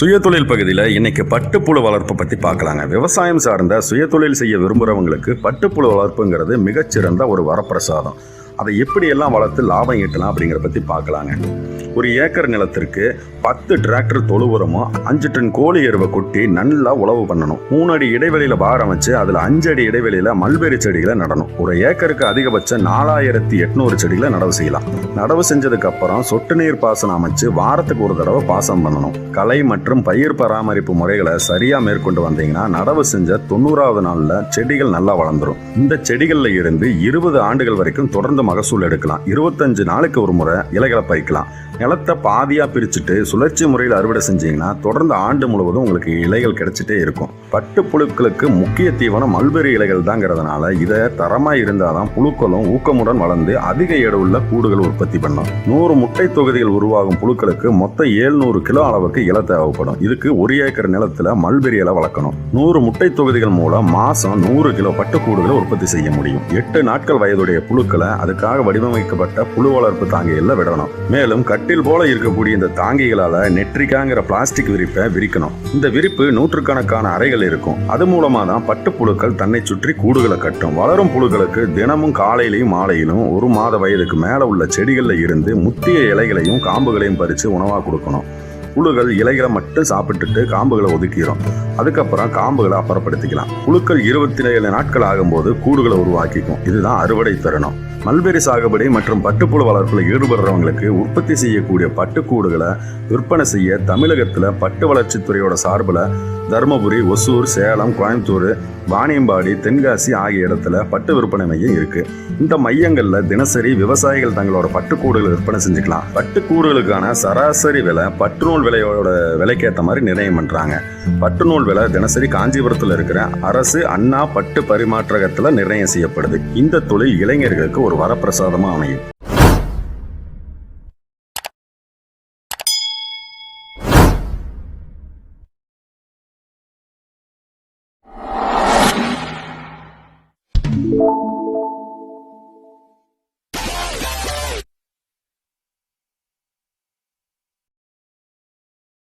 சுயதொழில் பகுதியில் இன்னைக்கு பட்டுப்புழு வளர்ப்பு பற்றி பார்க்கலாங்க. விவசாயம் சார்ந்த சுயதொழில் செய்ய விரும்புகிறவங்களுக்கு பட்டுப்புழு வளர்ப்புங்கிறது மிகச்சிறந்த ஒரு வரப்பிரசாதம். அதை எப்படியெல்லாம் வளர்த்து லாபம் ஈட்டலாம் அப்படிங்கிறத பற்றி பார்க்கலாங்க. ஒரு ஏக்கர் நிலத்திற்கு பத்து டிராக்டர் தொழு உரமும் அஞ்சு டன் கோழி எருவை கொட்டி நல்லா உழவு பண்ணணும். மூணு அடி இடைவெளியில் பாரம் வச்சு அதில் அஞ்சு அடி இடைவெளியில் மல்பெரி செடிகளை நடணும். ஒரு ஏக்கருக்கு அதிகபட்சம் நாலாயிரத்தி எட்நூறு செடிகளை நடவு செய்யலாம். நடவு செஞ்சதுக்கு அப்புறம் சொட்டு நீர் பாசனம் அமைச்சு வாரத்துக்கு ஒரு தடவை பாசனம் பண்ணணும். கலை மற்றும் பயிர் பராமரிப்பு முறைகளை சரியாக மேற்கொண்டு வந்தீங்கன்னா நடவு செஞ்ச தொண்ணூறாவது நாளில் செடிகள் நல்லா வளர்ந்துடும் இந்த செடிகளில் இருந்து இருபது ஆண்டுகள் வரைக்கும் தொடர்ந்து மகசூல் எடுக்கலாம். இருபத்தஞ்சு நாளுக்கு ஒரு முறை இலைகளை பறிக்கலாம். நிலத்தை பாதியா பிரிச்சுட்டு சுழற்சி முறையில் அறுவடை செஞ்சீங்கன்னா தொடர்ந்து ஆண்டு முழுவதும் உங்களுக்கு இலைகள் கிடைச்சிட்டே இருக்கும். பட்டு புழுக்களுக்கு முக்கிய தீவனம் மல்பெரி இலைகள் தாங்கிறதுனால இதை தரமா இருந்தாதான் புழுக்களும் ஊக்கமுடன் வளர்ந்து அதிக எடவுள்ள கூடுகள் உற்பத்தி பண்ணும். நூறு முட்டை தொகுதிகள் உருவாகும் புழுக்களுக்கு மொத்தம் ஏழ்நூறு கிலோ அளவுக்கு இலை தேவைப்படும். இதுக்கு ஒரு ஏக்கர் நிலத்துல மல்பெரி இலை வளர்க்கணும். நூறு முட்டை தொகுதிகள் மூலம் மாசம் நூறு கிலோ பட்டுக்கூடுகளை உற்பத்தி செய்ய முடியும். எட்டு நாட்கள் வயதுடைய புழுக்களை அதுக்காக வடிவமைக்கப்பட்ட புழு வளர்ப்பு தாங்கிகளில் விடணும். மேலும் கட்டில் போல இருக்கக்கூடிய இந்த தாங்கிகளால நெட்ரிக்காங்கிற பிளாஸ்டிக் விரிப்பை விரிக்கணும். இந்த விரிப்பு நூற்றுக்கணக்கான அறைகள் இருக்கும். அது மூலமா தான் பட்டு புழுக்கள் தன்னை சுற்றி கூடுகளை கட்டும். வளரும் புழுக்களுக்கு தினமும் காலையிலையும் மாலையிலும் ஒரு மாத வயதுக்கு மேல உள்ள செடிகளில் இருந்து முத்திய இலைகளையும் காம்புகளையும் பறித்து உணவாக கொடுக்கணும். புழுகள் இலைகளை மட்டும் சாப்பிட்டுட்டு காம்புகளை ஒதுக்கிடும் அதுக்கப்புறம் காம்புகளை அப்புறப்படுத்திக்கலாம். புழுக்கள் இருபத்தி ஏழு நாட்கள் ஆகும்போது கூடுகளை உருவாக்கிக்கும். இதுதான் அறுவடை தருணம். மல்பெரி சாகுபடி மற்றும் பட்டுப்புழு வளர்ப்பில் ஈடுபடுறவங்களுக்கு உற்பத்தி செய்யக்கூடிய பட்டுக்கூடுகளை விற்பனை செய்ய தமிழகத்தில் பட்டு வளர்ச்சித்துறையோட சார்பில் தருமபுரி ஒசூர் சேலம் கோயம்புத்தூர் வாணியம்பாடி தென்காசி ஆகிய இடத்துல பட்டு விற்பனை மையம் இருக்கு. இந்த மையங்களில் தினசரி விவசாயிகள் தங்களோட பட்டுக்கூடுகளை விற்பனை செஞ்சுக்கலாம். பட்டுக்கூடுகளுக்கான சராசரி விலை பட்டுநூல் விலையோட விலைக்கேற்ற மாதிரி நிர்ணயம் பண்ணுறாங்க பட்டுநூல் விலை தினசரி காஞ்சிபுரத்தில் இருக்கிற அரசு அண்ணா பட்டு பரிமாற்றகத்தில் நிர்ணயம் செய்யப்படுது. இந்த தொழில் இளைஞர்களுக்கு ஒரு வரப்பிரசாதமாக அமையும்